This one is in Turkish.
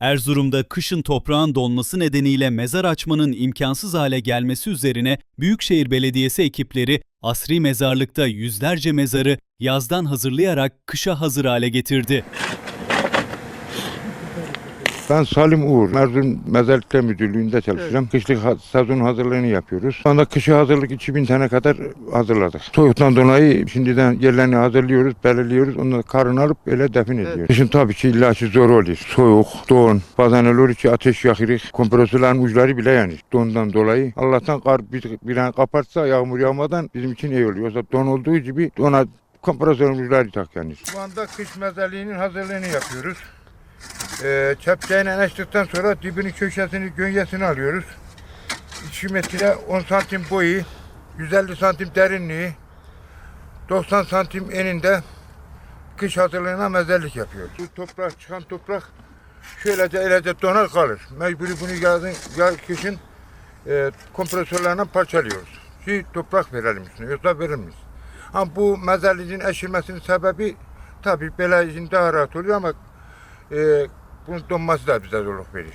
Erzurum'da kışın toprağın donması nedeniyle mezar açmanın imkansız hale gelmesi üzerine Büyükşehir Belediyesi ekipleri asri mezarlıkta yüzlerce mezarı yazdan hazırlayarak kışa hazır hale getirdi. Ben Salim Uğur, Erzurum Mezarlıklar Müdürlüğü'nde çalışıyorum. Kışlık ha- sezon hazırlığını yapıyoruz. Şu anda kışa hazırlık 2000 tane kadar hazırladık. Soğuktan dolayı şimdiden yerlerini hazırlıyoruz, belirliyoruz. Onları karın alıp öyle defin ediyoruz. Kışın tabii ki illaki zor oluyor. Soğuk, don, bazen olur ki ateş yakırız. Kompresörlerin uçları bile yanır. Dondan dolayı. Allah'tan kar bir, bir an kaparsa yağmur yağmadan bizim için iyi oluyor. Yoksa don olduğu gibi ona kompresörün uçları tak yanır. Şu anda kış mezarlığının hazırlığını yapıyoruz. Ee, kepçeyle açtıktan sonra dibini köşesini gölgesini alıyoruz. 2 metre 10 santim boyu, 150 santim derinliği, 90 santim eninde kış hazırlığına mezarlık yapıyoruz. Bu toprak çıkan toprak şöylece elece donar kalır. Mecburi bunu yazın, ya kışın e, kompresörlerle parçalıyoruz. Ki toprak verelim üstüne, yoksa verilmez. Ama bu mezarlığın eşilmesinin sebebi tabii için daha rahat oluyor ama e, bunun donması da bize zorluk verir.